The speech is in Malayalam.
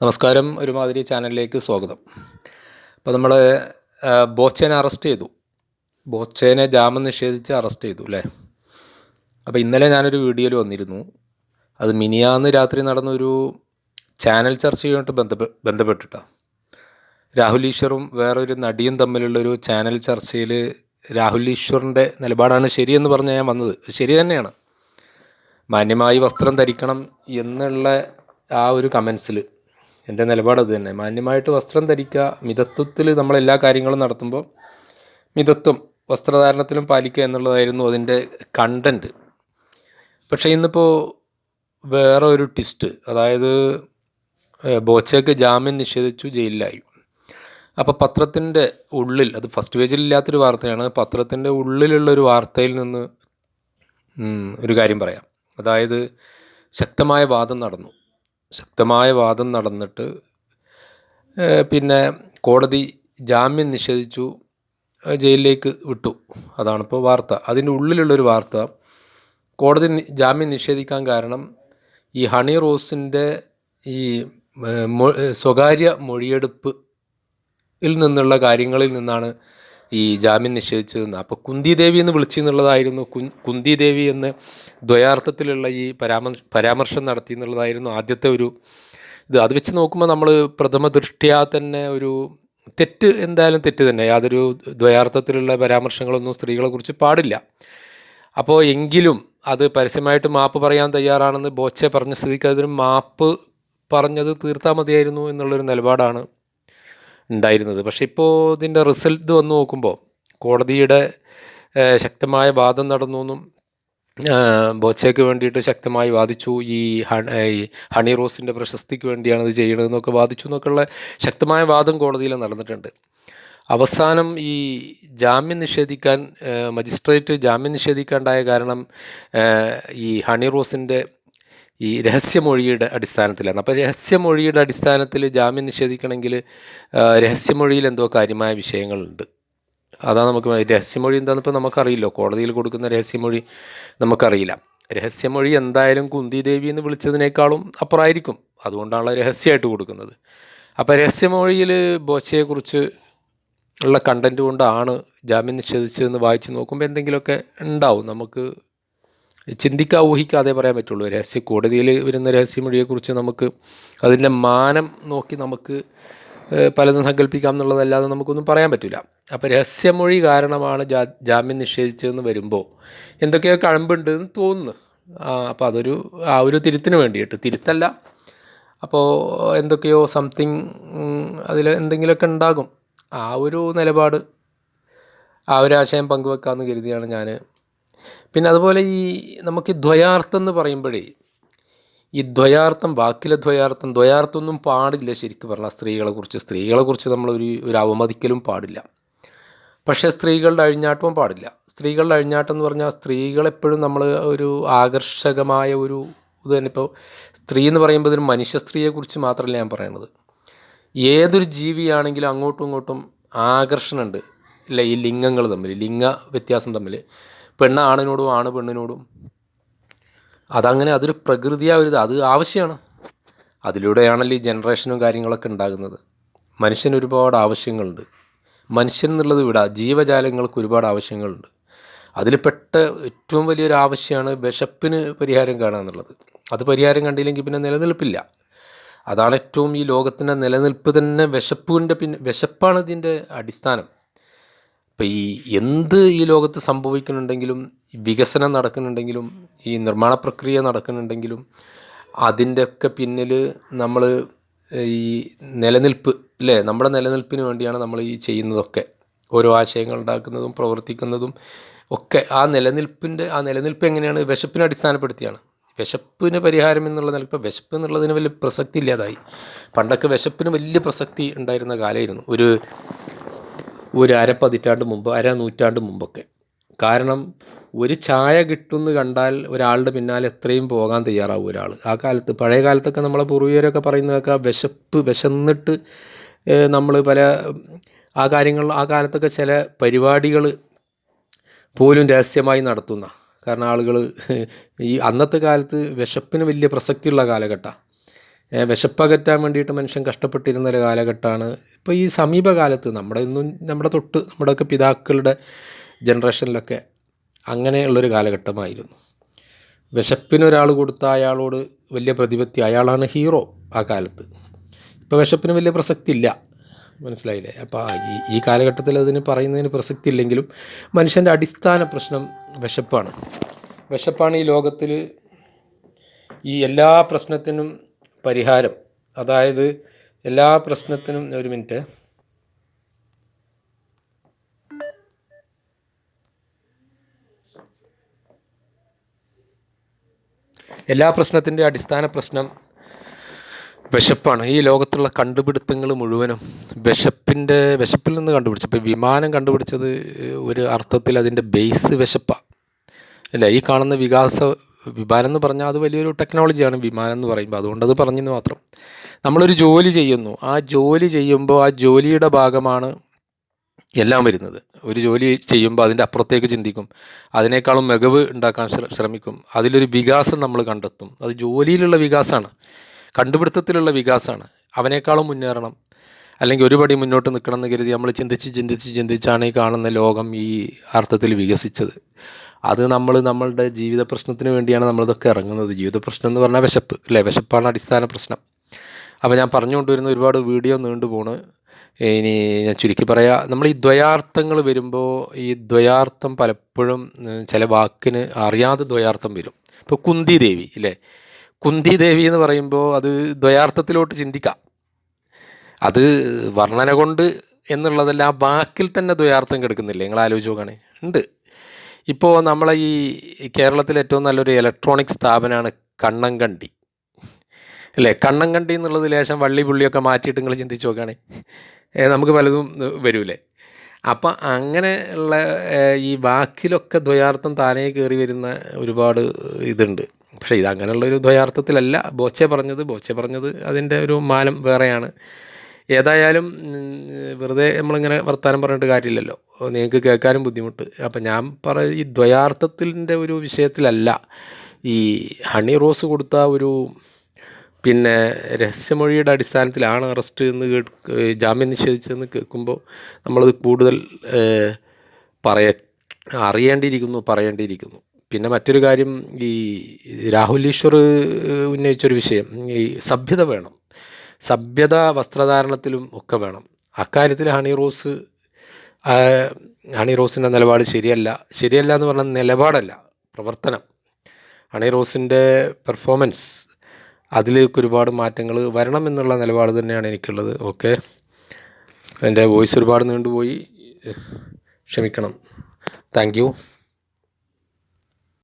നമസ്കാരം. ഒരുമാതിരി ചാനലിലേക്ക് സ്വാഗതം. അപ്പോൾ നമ്മൾ ബോച്ചേനെ അറസ്റ്റ് ചെയ്തു. ബോച്ചേനെ ജാമ്യം നിഷേധിച്ച് അറസ്റ്റ് ചെയ്തു അല്ലേ? അപ്പോൾ ഇന്നലെ ഞാനൊരു വീഡിയോയിൽ വന്നിരുന്നു. അത് മിനിയാന്ന് രാത്രി നടന്നൊരു ചാനൽ ചർച്ചയുമായിട്ട് ബന്ധപ്പെ ബന്ധപ്പെട്ടിട്ടാണ് രാഹുൽ ഈശ്വറും വേറൊരു നടിയും തമ്മിലുള്ളൊരു ചാനൽ ചർച്ചയിൽ രാഹുൽ ഈശ്വറിന്റെ നിലപാടാണ് ശരിയെന്ന് പറഞ്ഞ് ഞാൻ വന്നത്. ശരി തന്നെയാണ്. മാന്യമായി വസ്ത്രം ധരിക്കണം എന്നുള്ള ആ ഒരു കമൻസിൽ എന്റെ നിലപാട് അത് തന്നെ. മാന്യമായിട്ട് വസ്ത്രം ധരിക്കുക മിതത്വത്തിൽ നമ്മളെല്ലാ കാര്യങ്ങളും നടത്തുമ്പോൾ മിതത്വം വസ്ത്രധാരണത്തിലും പാലിക്കുക എന്നുള്ളതായിരുന്നു അതിന്റെ കണ്ടന്റ് പക്ഷേ ഇന്നിപ്പോൾ വേറെ ഒരു ട്വിസ്റ്റ് അതായത് ബോച്ചയ്ക്ക് ജാമ്യം നിഷേധിച്ചു ജയിലിലായി. അപ്പോൾ പത്രത്തിന്റെ ഉള്ളിൽ അത് ഫസ്റ്റ് പേജിൽ ഇല്ലാത്തൊരു വാർത്തയാണ് പത്രത്തിന്റെ ഉള്ളിലുള്ളൊരു വാർത്തയിൽ നിന്ന് ഒരു കാര്യം പറയാം. അതായത് ശക്തമായ വാദം നടന്നു. ശക്തമായ വാദം നടന്നിട്ട് പിന്നെ കോടതി ജാമ്യം നിഷേധിച്ചു ജയിലിലേക്ക് വിട്ടു. അതാണിപ്പോൾ വാർത്ത. അതിന്റെ ഉള്ളിലുള്ളൊരു വാർത്ത കോടതി ജാമ്യം നിഷേധിക്കാൻ കാരണം ഈ ഹണി റോസിന്റെ ഈ സ്വകാര്യ മൊഴിയെടുപ്പ് നിന്നുള്ള കാര്യങ്ങളിൽ നിന്നാണ് ഈ ജാമ്യം നിഷേധിച്ചതെന്ന്. അപ്പോൾ കുന്തി ദേവി എന്ന് വിളിച്ചു എന്നുള്ളതായിരുന്നു. കുന്തി ദേവി എന്ന് ദ്വയാർത്ഥത്തിലുള്ള ഈ പരാമർ പരാമർശം നടത്തി എന്നുള്ളതായിരുന്നു ആദ്യത്തെ ഒരു ഇത്. അത് വെച്ച് നോക്കുമ്പോൾ നമ്മൾ പ്രഥമ ദൃഷ്ടിയാ തന്നെ ഒരു തെറ്റ് എന്തായാലും തെറ്റ് തന്നെ. യാതൊരു ദ്വയാർത്ഥത്തിലുള്ള പരാമർശങ്ങളൊന്നും സ്ത്രീകളെക്കുറിച്ച് പാടില്ല. അപ്പോൾ എങ്കിലും അത് പരസ്യമായിട്ട് മാപ്പ് പറയാൻ തയ്യാറാണെന്ന് ബോച്ചെ പറഞ്ഞ സ്ഥിതിക്ക് അതിന് മാപ്പ് പറഞ്ഞത് തീർത്താൽ മതിയായിരുന്നു എന്നുള്ളൊരു നിലപാടാണ് ഉണ്ടായിരുന്നത്. പക്ഷേ ഇപ്പോൾ ഇതിന്റെ റിസൾട്ട് വന്ന് നോക്കുമ്പോൾ കോടതിയുടെ ശക്തമായ വാദം നടന്നു എന്നും ബോച്ചയ്ക്ക് വേണ്ടിയിട്ട് ശക്തമായി വാദിച്ചു. ഈ ഹണി റോസിന്റെ പ്രശസ്തിക്ക് വേണ്ടിയാണ് ഇത് ചെയ്യണതെന്നൊക്കെ വാദിച്ചു എന്നൊക്കെയുള്ള ശക്തമായ വാദം കോടതിയിൽ നടന്നിട്ടുണ്ട്. അവസാനം ഈ ജാമ്യം നിഷേധിക്കാൻ മജിസ്ട്രേറ്റ് ജാമ്യം നിഷേധിക്കാണ്ടായ കാരണം ഈ ഹണി റോസിന്റെ ഈ രഹസ്യമൊഴിയുടെ അടിസ്ഥാനത്തിലാണ്. അപ്പോൾ രഹസ്യമൊഴിയുടെ അടിസ്ഥാനത്തിൽ ജാമ്യം നിഷേധിക്കണമെങ്കിൽ രഹസ്യമൊഴിയിൽ എന്തോ കാര്യമായ വിഷയങ്ങളുണ്ട്. അതാണ് നമുക്ക് രഹസ്യമൊഴി എന്താണെന്ന് ഇപ്പോൾ നമുക്കറിയില്ലോ. കോടതിയിൽ കൊടുക്കുന്ന രഹസ്യമൊഴി നമുക്കറിയില്ല. രഹസ്യമൊഴി എന്തായാലും കുന്തി ദേവി എന്ന് വിളിച്ചതിനേക്കാളും അപ്പുറമായിരിക്കും. അതുകൊണ്ടാണ് രഹസ്യമായിട്ട് കൊടുക്കുന്നത്. അപ്പോൾ രഹസ്യമൊഴിയിൽ ബോച്ചയെക്കുറിച്ച് ഉള്ള കണ്ടന്റ് കൊണ്ടാണ് ജാമ്യം നിഷേധിച്ചതെന്ന് വായിച്ച് നോക്കുമ്പോൾ എന്തെങ്കിലുമൊക്കെ ഉണ്ടാവും. നമുക്ക് ചിന്തിക്കാൻ ഊഹിക്കാതെ പറയാൻ പറ്റുള്ളൂ. രഹസ്യ കോടതിയിൽ വരുന്ന രഹസ്യമൊഴിയെക്കുറിച്ച് നമുക്ക് അതിന്റെ മാനം നോക്കി നമുക്ക് പലതും സങ്കല്പിക്കാം എന്നുള്ളതല്ലാതെ നമുക്കൊന്നും പറയാൻ പറ്റില്ല. അപ്പോൾ രഹസ്യമൊഴി കാരണമാണ് ജാ ജാമ്യം നിഷേധിച്ചതെന്ന് വരുമ്പോൾ എന്തൊക്കെയോ കഴമ്പുണ്ട് എന്ന് തോന്നുന്നു അപ്പോൾ അതൊരു ആ ഒരു തിരുത്തിന് വേണ്ടിയിട്ട്. തിരുത്തല്ല. അപ്പോൾ എന്തൊക്കെയോ സംതിങ് അതിൽ എന്തെങ്കിലുമൊക്കെ ഉണ്ടാകും. ആ ഒരു നിലപാട് ആ ഒരു ആശയം പങ്കുവെക്കാമെന്ന് കരുതിയാണ് ഞാൻ പിന്നെ അതുപോലെ ഈ നമുക്ക് ദ്വയാർത്ഥം എന്ന് പറയുമ്പോഴേ ഈ ദ്വയാർത്ഥം വാക്കിലെ ദ്വയാർത്ഥം ദ്വയാർത്ഥമൊന്നും പാടില്ല ശരിക്കും പറഞ്ഞാൽ സ്ത്രീകളെക്കുറിച്ച്. സ്ത്രീകളെക്കുറിച്ച് നമ്മൾ ഒരു ഒരു അവമതിക്കലും പാടില്ല. പക്ഷേ സ്ത്രീകളുടെ അഴിഞ്ഞാട്ടവും പാടില്ല. സ്ത്രീകളുടെ അഴിഞ്ഞാട്ടം എന്ന് പറഞ്ഞാൽ സ്ത്രീകളെപ്പോഴും നമ്മൾ ഒരു ആകർഷകമായ ഒരു ഇത് തന്നെ. ഇപ്പോൾ സ്ത്രീ എന്ന് പറയുമ്പോൾ ഇതിന് മനുഷ്യ സ്ത്രീയെക്കുറിച്ച് മാത്രമല്ല ഞാൻ പറയണത്. ഏതൊരു ജീവിയാണെങ്കിലും അങ്ങോട്ടും ഇങ്ങോട്ടും ആകർഷണമുണ്ട്. അല്ല ഈ ലിംഗങ്ങൾ തമ്മിൽ ലിംഗ വ്യത്യാസം തമ്മിൽ. പെണ്ണ് ആണിനോടും ആണ് പെണ്ണിനോടും. അതങ്ങനെ അതൊരു പ്രകൃതിയായ ഒരു അത് ആവശ്യമാണ് അതിലൂടെയാണല്ലോ ഈ ജനറേഷനും കാര്യങ്ങളൊക്കെ ഉണ്ടാകുന്നത്. മനുഷ്യന് ഒരുപാട് ആവശ്യങ്ങളുണ്ട്. മനുഷ്യൻ എന്നുള്ളത് വിടാ ജീവജാലങ്ങൾക്ക് ഒരുപാട് ആവശ്യങ്ങളുണ്ട്. അതിൽ പെട്ട ഏറ്റവും വലിയൊരു ആവശ്യമാണ് വിശപ്പിന് പരിഹാരം കാണുക എന്നുള്ളത്. അത് പരിഹാരം കണ്ടില്ലെങ്കിൽ പിന്നെ നിലനിൽപ്പില്ല. അതാണ് ഏറ്റവും ഈ ലോകത്തിന്റെ നിലനിൽപ്പ് തന്നെ വിശപ്പിന്റെ പിന്നെ വിശപ്പാണ് ഇതിന്റെ അടിസ്ഥാനം. ഇപ്പം ഈ എന്ത് ഈ ലോകത്ത് സംഭവിക്കുന്നുണ്ടെങ്കിലും വികസനം നടക്കുന്നുണ്ടെങ്കിലും ഈ നിർമ്മാണ പ്രക്രിയ നടക്കുന്നുണ്ടെങ്കിലും അതിന്റെയൊക്കെ പിന്നിൽ നമ്മൾ ഈ നിലനിൽപ്പ് അല്ലേ? നമ്മുടെ നിലനിൽപ്പിന് വേണ്ടിയാണ് നമ്മൾ ഈ ചെയ്യുന്നതൊക്കെ. ഓരോ ആശയങ്ങൾ ഉണ്ടാക്കുന്നതും പ്രവർത്തിക്കുന്നതും ഒക്കെ ആ നിലനിൽപ്പിന്റെ ആ നിലനിൽപ്പ് എങ്ങനെയാണ് വിശപ്പിനെ അടിസ്ഥാനപ്പെടുത്തിയാണ്. വിശപ്പിന് പരിഹാരം എന്നുള്ള നിലപ്പ് വിശപ്പ് എന്നുള്ളതിന് വലിയ പ്രസക്തി ഇല്ലാതായി. പണ്ടൊക്കെ വിശപ്പിന് വലിയ പ്രസക്തി ഉണ്ടായിരുന്ന കാലമായിരുന്നു. ഒരു ഒരു അര പതിറ്റാണ്ട് മുമ്പ് അര നൂറ്റാണ്ട് മുമ്പൊക്കെ. കാരണം ഒരു ചായ കിട്ടുമെന്ന് കണ്ടാൽ ഒരാളുടെ പിന്നാലെ എത്രയും പോകാൻ തയ്യാറാവും ഒരാൾ. ആ കാലത്ത് പഴയ കാലത്തൊക്കെ നമ്മളെ പൂർവികരൊക്കെ പറയുന്നതൊക്കെ വിശപ്പ് വിശന്നിട്ട് നമ്മൾ പല ആ കാര്യങ്ങൾ ആ കാലത്തൊക്കെ ചില പരിപാടികൾ പോലും രഹസ്യമായി നടത്തുന്ന. കാരണം ആളുകൾ ഈ അന്നത്തെ കാലത്ത് വിശപ്പിന് വലിയ പ്രസക്തിയുള്ള കാലഘട്ടമാണ് വിശപ്പകറ്റാൻ വേണ്ടിയിട്ട് മനുഷ്യൻ കഷ്ടപ്പെട്ടിരുന്ന ഒരു കാലഘട്ടമാണ്. ഇപ്പോൾ ഈ സമീപകാലത്ത് നമ്മുടെ ഇന്നും നമ്മുടെ തൊട്ട് നമ്മുടെയൊക്കെ പിതാക്കളുടെ ജനറേഷനിലൊക്കെ അങ്ങനെയുള്ളൊരു കാലഘട്ടമായിരുന്നു. വിശപ്പിനൊരാൾ കൊടുത്ത അയാളോട് വലിയ പ്രതിപത്തി അയാളാണ് ഹീറോ ആ കാലത്ത്. ഇപ്പോൾ വിശപ്പിന് വലിയ പ്രസക്തി ഇല്ല മനസ്സിലായില്ലേ അപ്പോൾ ഈ ഈ കാലഘട്ടത്തിൽ അതിന് പറയുന്നതിന് പ്രസക്തി ഇല്ലെങ്കിലും മനുഷ്യന്റെ അടിസ്ഥാന പ്രശ്നം വിശപ്പാണ്. വിശപ്പാണ് ഈ ലോകത്തിൽ ഈ എല്ലാ പ്രശ്നത്തിനും പരിഹാരം. അതായത് എല്ലാ പ്രശ്നത്തിനും ഒരു മിനിറ്റ്. എല്ലാ പ്രശ്നത്തിന്റെ അടിസ്ഥാന പ്രശ്നം വിശപ്പാണ്. ഈ ലോകത്തുള്ള കണ്ടുപിടുത്തങ്ങൾ മുഴുവനും വിശപ്പിന്റെ വിശപ്പിൽ നിന്ന് കണ്ടുപിടിച്ചു ഇപ്പോൾ വിമാനം കണ്ടുപിടിച്ചത് ഒരു അർത്ഥത്തിൽ അതിന്റെ ബേസ് വിശപ്പാണ് അല്ല? ഈ കാണുന്ന വികാസ വിമാനം എന്ന് പറഞ്ഞാൽ അത് വലിയൊരു ടെക്നോളജിയാണ് വിമാനം എന്ന് പറയുമ്പോൾ. അതുകൊണ്ടത് പറഞ്ഞെന്ന് മാത്രം. നമ്മളൊരു ജോലി ചെയ്യുന്നു. ആ ജോലി ചെയ്യുമ്പോൾ ആ ജോലിയുടെ ഭാഗമാണ് എല്ലാം വരുന്നത്. ഒരു ജോലി ചെയ്യുമ്പോൾ അതിന്റെ അപ്പുറത്തേക്ക് ചിന്തിക്കും. അതിനേക്കാളും മികവ് ഉണ്ടാക്കാൻ ശ്രമിക്കും. അതിലൊരു വികാസം നമ്മൾ കണ്ടെത്തും. അത് ജോലിയിലുള്ള വികാസമാണ്. കണ്ടുപിടുത്തത്തിലുള്ള വികാസമാണ്. അവനേക്കാളും മുന്നേറണം. അല്ലെങ്കിൽ ഒരുപടി മുന്നോട്ട് നിൽക്കണം എന്ന് കരുതി നമ്മൾ ചിന്തിച്ച് ചിന്തിച്ച് ചിന്തിച്ചാണ് ഈ കാണുന്ന ലോകം ഈ അർത്ഥത്തിൽ വികസിച്ചത്. അത് നമ്മൾ നമ്മളുടെ ജീവിത പ്രശ്നത്തിന് വേണ്ടിയാണ് നമ്മളിതൊക്കെ ഇറങ്ങുന്നത്. ജീവിത പ്രശ്നം എന്ന് പറഞ്ഞാൽ വിശപ്പ് അല്ലേ? വിശപ്പാണ് അടിസ്ഥാന പ്രശ്നം. അപ്പോൾ ഞാൻ പറഞ്ഞുകൊണ്ടുവരുന്ന ഒരുപാട് വീഡിയോ നീണ്ടു പോണ്. ഇനി ഞാൻ ചുരുക്കി പറയാം നമ്മൾ ഈ ദ്വയാർത്ഥങ്ങൾ വരുമ്പോൾ ഈ ദ്വയാർത്ഥം പലപ്പോഴും ചില വാക്കിന് അറിയാതെ ദ്വയാർത്ഥം വരും. ഇപ്പോൾ കുന്തി ദേവി ഇല്ലേ? കുന്തി ദേവി എന്ന് പറയുമ്പോൾ അത് ദ്വയാർത്ഥത്തിലോട്ട് ചിന്തിക്കാം. അത് വർണന കൊണ്ട് എന്നുള്ളതല്ല ആ വാക്കിൽ തന്നെ ദ്വയാർത്ഥം കിടക്കുന്നില്ലേ? നിങ്ങൾ ആലോചിച്ച് നോക്കുകയാണെങ്കിൽ ഉണ്ട്. ഇപ്പോൾ നമ്മളെ ഈ കേരളത്തിലെ ഏറ്റവും നല്ലൊരു ഇലക്ട്രോണിക് സ്ഥാപനമാണ് കണ്ണങ്കണ്ടി അല്ലേ? കണ്ണങ്കണ്ടി എന്നുള്ളത് ലേശം വള്ളി പുള്ളിയൊക്കെ മാറ്റിയിട്ട് നിങ്ങൾ ചിന്തിച്ച് നോക്കുകയാണെങ്കിൽ നമുക്ക് പലതും വരൂലേ. അപ്പം അങ്ങനെ ഉള്ള ഈ വാക്കിലൊക്കെ ദ്വയാർത്ഥം താനേ കയറി വരുന്ന ഒരുപാട് ഇതുണ്ട്. പക്ഷേ ഇത് അങ്ങനെയുള്ളൊരു ദ്വയാർത്ഥത്തിലല്ല. ബോച്ചെ പറഞ്ഞത് ബോച്ചെ പറഞ്ഞത് അതിന്റെ ഒരു മാനം വേറെയാണ്. ഏതായാലും വെറുതെ നമ്മളിങ്ങനെ വർത്തമാനം പറഞ്ഞിട്ട് കാര്യമില്ലല്ലോ. നിങ്ങൾക്ക് കേൾക്കാനും ബുദ്ധിമുട്ട്. അപ്പം ഞാൻ പറ ഈ ദ്വയാർത്ഥത്തിന്റെ ഒരു വിഷയത്തിലല്ല. ഈ ഹണി റോസ് കൊടുത്ത ഒരു പിന്നെ രഹസ്യമൊഴിയുടെ അടിസ്ഥാനത്തിലാണ് അറസ്റ്റ് എന്ന് കേട്ട് ജാമ്യം നിഷേധിച്ചതെന്ന് കേൾക്കുമ്പോൾ നമ്മളത് കൂടുതൽ പറയ അറിയേണ്ടിയിരിക്കുന്നു പറയേണ്ടിയിരിക്കുന്നു. പിന്നെ മറ്റൊരു കാര്യം ഈ രാഹുൽ ഈശ്വർ ഉന്നയിച്ചൊരു വിഷയം ഈ സഭ്യത വേണം. സഭ്യത വസ്ത്രധാരണത്തിലും ഒക്കെ വേണം. അക്കാര്യത്തിൽ ഹണി റോസ് ഹണി റോസിന്റെ നിലപാട് ശരിയല്ല. ശരിയല്ല എന്ന് പറഞ്ഞാൽ നിലപാടല്ല പ്രവർത്തനം. ഹണി റോസിന്റെ പെർഫോമൻസ് അതിലേക്ക് ഒരുപാട് മാറ്റങ്ങൾ വരണം എന്നുള്ള നിലപാട് തന്നെയാണ് എനിക്കുള്ളത്. ഓക്കെ? എന്റെ വോയിസ് ഒരുപാട് നീണ്ടുപോയി. ക്ഷമിക്കണം. താങ്ക്